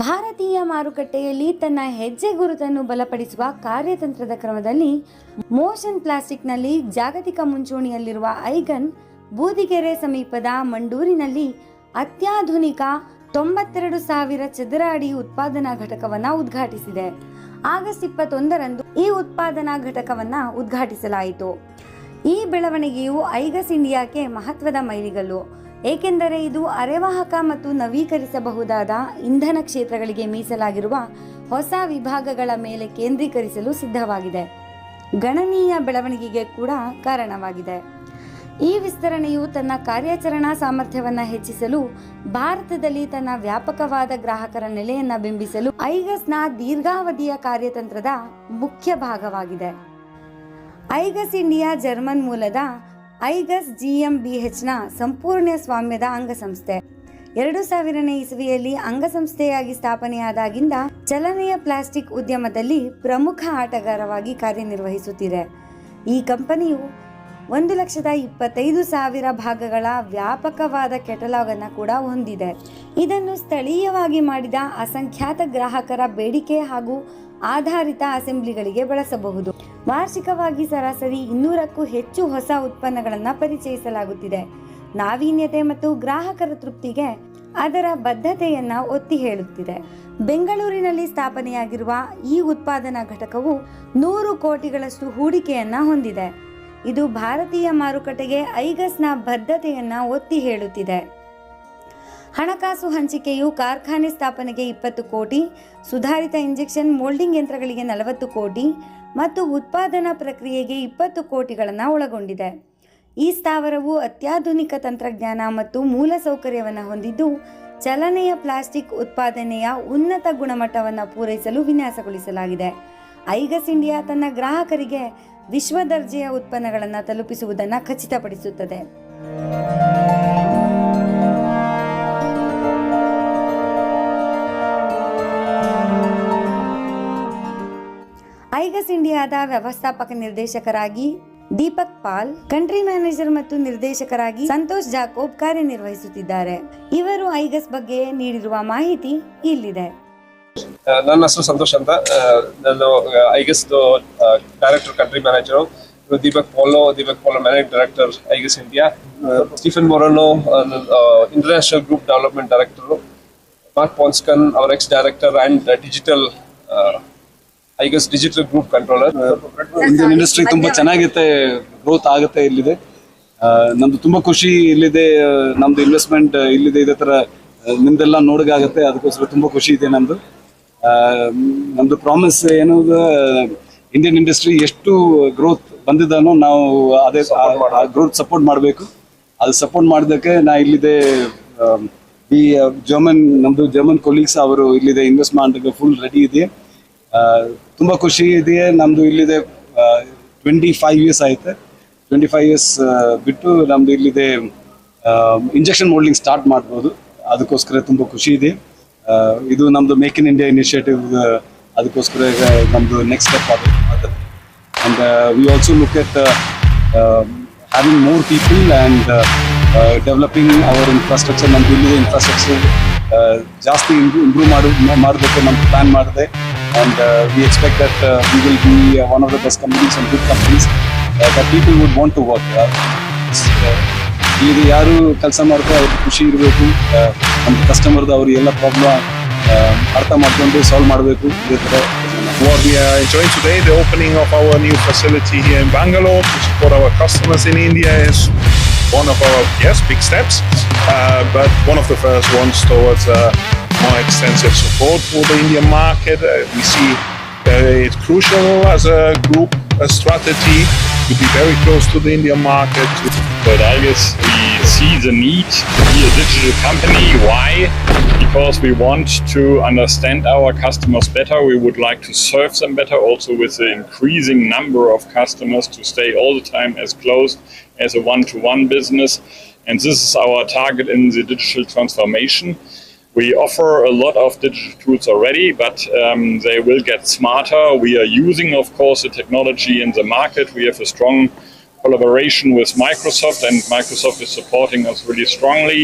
ಭಾರತೀಯ ಮಾರುಕಟ್ಟೆಯಲ್ಲಿ ತನ್ನ ಹೆಜ್ಜೆ ಗುರುತನ್ನು ಬಲಪಡಿಸುವ ಕಾರ್ಯತಂತ್ರದ ಕ್ರಮದಲ್ಲಿ ಮೋಷನ್ ಪ್ಲಾಸ್ಟಿಕ್ನಲ್ಲಿ ಜಾಗತಿಕ ಮುಂಚೂಣಿಯಲ್ಲಿರುವ ಐಗನ್ ಬೂದಿಗೆರೆ ಸಮೀಪದ ಮಂಡೂರಿನಲ್ಲಿ ಅತ್ಯಾಧುನಿಕ ತೊಂಬತ್ತೆರಡು ಸಾವಿರ ಚದರ ಅಡಿ ಉತ್ಪಾದನಾ ಘಟಕವನ್ನು ಉದ್ಘಾಟಿಸಿದೆ. ಆಗಸ್ಟ್ ಇಪ್ಪತ್ತೊಂದರಂದು ಈ ಉತ್ಪಾದನಾ ಘಟಕವನ್ನು ಉದ್ಘಾಟಿಸಲಾಯಿತು. ಈ ಬೆಳವಣಿಗೆಯು ಐಗಸ್ ಇಂಡಿಯಾಕ್ಕೆ ಮಹತ್ವದ ಮೈಲಿಗಲ್ಲು. ಏಕೆಂದರೆ ಇದು ಅರೆವಾಹಕ ಮತ್ತು ನವೀಕರಿಸಬಹುದಾದ ಇಂಧನ ಕ್ಷೇತ್ರಗಳಿಗೆ ಮೀಸಲಾಗಿರುವ ಹೊಸ ವಿಭಾಗಗಳ ಮೇಲೆ ಕೇಂದ್ರೀಕರಿಸಲು ಸಿದ್ಧವಾಗಿದೆ. ಗಣನೀಯ ಬೆಳವಣಿಗೆಗೆ ಕೂಡ ಕಾರಣವಾಗಿದೆ. ಈ ವಿಸ್ತರಣೆಯು ತನ್ನ ಕಾರ್ಯಾಚರಣಾ ಸಾಮರ್ಥ್ಯವನ್ನು ಹೆಚ್ಚಿಸಲು, ಭಾರತದಲ್ಲಿ ತನ್ನ ವ್ಯಾಪಕವಾದ ಗ್ರಾಹಕರ ನೆಲೆಯನ್ನು ಬಿಂಬಿಸಲು ಐಗಸ್ನ ದೀರ್ಘಾವಧಿಯ ಕಾರ್ಯತಂತ್ರದ ಮುಖ್ಯ ಭಾಗವಾಗಿದೆ. ಐಗಸ್ ಇಂಡಿಯಾ ಜರ್ಮನ್ ಮೂಲದ ಐಗಸ್ ಜಿ ಎಂ ಬಿ ಹೆಚ್ನ ಸಂಪೂರ್ಣ ಸ್ವಾಮ್ಯದ ಅಂಗಸಂಸ್ಥೆ. ಎರಡು ಸಾವಿರನೇ ಇಸವಿಯಲ್ಲಿ ಅಂಗಸಂಸ್ಥೆಯಾಗಿ ಸ್ಥಾಪನೆಯಾದಾಗಿಂದ ಚಲನೆಯ ಪ್ಲಾಸ್ಟಿಕ್ ಉದ್ಯಮದಲ್ಲಿ ಪ್ರಮುಖ ಆಟಗಾರವಾಗಿ ಕಾರ್ಯನಿರ್ವಹಿಸುತ್ತಿದೆ. ಈ ಕಂಪನಿಯು ಒಂದು ಲಕ್ಷದ ಇಪ್ಪತ್ತೈದು ಸಾವಿರ ಭಾಗಗಳ ವ್ಯಾಪಕವಾದ ಕೆಟಲಾಗ್ ಅನ್ನು ಕೂಡ ಹೊಂದಿದೆ. ಇದನ್ನು ಸ್ಥಳೀಯವಾಗಿ ಮಾಡಿದ ಅಸಂಖ್ಯಾತ ಗ್ರಾಹಕರ ಬೇಡಿಕೆ ಹಾಗೂ ಆಧಾರಿತ ಅಸೆಂಬ್ಲಿಗಳಿಗೆ ಬಳಸಬಹುದು. ವಾರ್ಷಿಕವಾಗಿ ಸರಾಸರಿ ಇನ್ನೂರಕ್ಕೂ ಹೆಚ್ಚು ಹೊಸ ಉತ್ಪನ್ನಗಳನ್ನು ಪರಿಚಯಿಸಲಾಗುತ್ತಿದೆ. ನಾವೀನ್ಯತೆ ಮತ್ತು ಗ್ರಾಹಕರ ತೃಪ್ತಿಗೆ ಅದರ ಬದ್ಧತೆಯನ್ನು ಒತ್ತಿ ಹೇಳುತ್ತಿದೆ. ಬೆಂಗಳೂರಿನಲ್ಲಿ ಸ್ಥಾಪನೆಯಾಗಿರುವ ಈ ಉತ್ಪಾದನಾ ಘಟಕವು ನೂರು ಕೋಟಿಗಳಷ್ಟು ಹೂಡಿಕೆಯನ್ನ ಹೊಂದಿದೆ. ಇದು ಭಾರತೀಯ ಮಾರುಕಟ್ಟೆಗೆ ಐಗಸ್ನ ಬದ್ಧತೆಯನ್ನು ಒತ್ತಿ ಹೇಳುತ್ತಿದೆ. ಹಣಕಾಸು ಹಂಚಿಕೆಯು ಕಾರ್ಖಾನೆ ಸ್ಥಾಪನೆಗೆ ಇಪ್ಪತ್ತು ಕೋಟಿ, ಸುಧಾರಿತ ಇಂಜೆಕ್ಷನ್ ಮೋಲ್ಡಿಂಗ್ ಯಂತ್ರಗಳಿಗೆ ನಲವತ್ತು ಕೋಟಿ ಮತ್ತು ಉತ್ಪಾದನಾ ಪ್ರಕ್ರಿಯೆಗೆ ಇಪ್ಪತ್ತು ಕೋಟಿಗಳನ್ನು ಒಳಗೊಂಡಿದೆ. ಈ ಸ್ಥಾವರವು ಅತ್ಯಾಧುನಿಕ ತಂತ್ರಜ್ಞಾನ ಮತ್ತು ಮೂಲಸೌಕರ್ಯವನ್ನು ಹೊಂದಿದ್ದು, ಚಲನೆಯ ಪ್ಲಾಸ್ಟಿಕ್ ಉತ್ಪಾದನೆಯ ಉನ್ನತ ಗುಣಮಟ್ಟವನ್ನು ಪೂರೈಸಲು ವಿನ್ಯಾಸಗೊಳಿಸಲಾಗಿದೆ. ಐಗಸ್ ಇಂಡಿಯಾ ತನ್ನ ಗ್ರಾಹಕರಿಗೆ ವಿಶ್ವ ದರ್ಜೆಯ ಉತ್ಪನ್ನಗಳನ್ನು ತಲುಪಿಸುವುದನ್ನು ಖಚಿತಪಡಿಸುತ್ತದೆ. ಐಗಸ್ ಇಂಡಿಯಾದ ವ್ಯವಸ್ಥಾಪಕ ನಿರ್ದೇಶಕರಾಗಿ ದೀಪಕ್ ಪಾಲ್, ಕಂಟ್ರಿ ಮ್ಯಾನೇಜರ್ ಮತ್ತು ನಿರ್ದೇಶಕರಾಗಿ ಸಂತೋಷ್ ಜಾಕೋಬ್ ಕಾರ್ಯನಿರ್ವಹಿಸುತ್ತಿದ್ದಾರೆ. ಇವರು ಐಗಸ್ ಬಗ್ಗೆ ನೀಡಿರುವ ಮಾಹಿತಿ ಇಲ್ಲಿದೆ. ನನ್ನ ಹೆಸರು ಸಂತೋಷ್ ಅಂತ. ನಾನು Igus director, country manager Deepak Polo Deepak Polo manage director, Igus India. Stephen Moreno international group development director. Mark Panskan, our ex director and digital Igus digital group controller Indian industry ತುಂಬಾ ಚೆನ್ನಾಗಿರುತ್ತೆ growth ಆಗುತ್ತೆ ಇಲ್ಲಿದೆ. ಆ, ನಮ್ದು ತುಂಬಾ ಖುಷಿ ಇಲ್ಲಿದೆ ನಮ್ದು ಇನ್ವೆಸ್ಟ್ಮೆಂಟ್ ಇಲ್ಲಿದೆ ಇದೇ ತರ ನಿಮ್ದೆಲ್ಲ ನೋಡಗಾಗುತ್ತೆ ಅದಕ್ಕೋಸ್ಕರ ತುಂಬಾ ಖುಷಿ ಇದೆ ನಮ್ದು. ಆ, ನಮ್ದು ಪ್ರಾಮಿಸ್ ಏನು ಇಂಡಿಯನ್ ಇಂಡಸ್ಟ್ರಿ ಎಷ್ಟು ಗ್ರೋತ್ ಬಂದಿದ್ದಾನೋ ನಾವು ಅದೇ ಗ್ರೋತ್ ಸಪೋರ್ಟ್ ಮಾಡಬೇಕು. ಅದು ಸಪೋರ್ಟ್ ಮಾಡೋದಕ್ಕೆ ನಾ ಇಲ್ಲಿದೆ ಈ ಜರ್ಮನ್ ನಮ್ದು ಜರ್ಮನ್ ಕೊಲೀಗ್ಸ್ ಅವರು ಇಲ್ಲಿದೆ ಇನ್ವೆಸ್ಟ್ ಮಾಡೋದಕ್ಕೆ ಫುಲ್ ರೆಡಿ ಇದೆ. ತುಂಬಾ ಖುಷಿ ಇದೆ ನಮ್ದು ಇಲ್ಲಿದೆ ಟ್ವೆಂಟಿ ಫೈವ್ ಇಯರ್ಸ್ ಆಯಿತು. ಟ್ವೆಂಟಿ ಫೈವ್ ಇಯರ್ಸ್ ಬಿಟ್ಟು ನಮ್ದು ಇಲ್ಲಿದೆ ಇಂಜೆಕ್ಷನ್ ಮೋಲ್ಡಿಂಗ್ ಸ್ಟಾರ್ಟ್ ಮಾಡ್ಬೋದು. ಅದಕ್ಕೋಸ್ಕರ ತುಂಬ ಖುಷಿ ಇದೆ. ಇದು ನಮ್ದು ಮೇಕ್ ಇನ್ ಇಂಡಿಯಾ ಇನಿಷಿಯೇಟಿವ್ ಅದಕ್ಕೋಸ್ಕರ ನಮ್ದು ನೆಕ್ಸ್ಟ್ ಸ್ಟೆಪ್ ಆಗುತ್ತೆ and we also look at having more people and developing our infrastructure ನಮ್ದು ಇಲ್ಲಿದೆ ಇನ್ಫ್ರಾಸ್ಟ್ರಕ್ಚರ್ ಜಾಸ್ತಿ ಇಂಪ್ರೂವ್ ಮಾಡು, ಮಾಡಬೇಕು ನಮ್ದು ಪ್ಲ್ಯಾನ್ ಮಾಡಿದೆ. and we expect that we will be one of the best companies and good companies that people would want to work ಇಲ್ಲಿ ಯಾರು ಕೆಲಸ ಮಾಡ್ತಾರೆ ಅವ್ರಿಗೆ ಖುಷಿ ಇರಬೇಕು ನಮ್ಮ ಕಸ್ಟಮರ್ದು ಅವ್ರ ಎಲ್ಲ ಪ್ರಾಬ್ಲಮ್ ಅರ್ಥ ಮಾಡ್ಕೊಂಡು ಸಾಲ್ವ್ ಮಾಡಬೇಕು ಇದೇ ಥರ What we are enjoying today, the opening of our new facility here in Bangalore to support our customers in India is one of our yes big steps, uh, but one of the first ones towards uh, more extensive support for the Indian market. Uh, we see it's crucial as a group a strategy to be very close to the Indian market. But I guess we see the need to be a digital company. Why? Because we want to understand our customers better. We would like to serve them better, also with the increasing number of customers to stay all the time as close as a one to one business. And this is our target in the digital transformation. We offer a lot of digital tools already, but um, they will get smarter. We are using, of course, the technology in the market. We have a strong collaboration with Microsoft, and Microsoft is supporting us really strongly.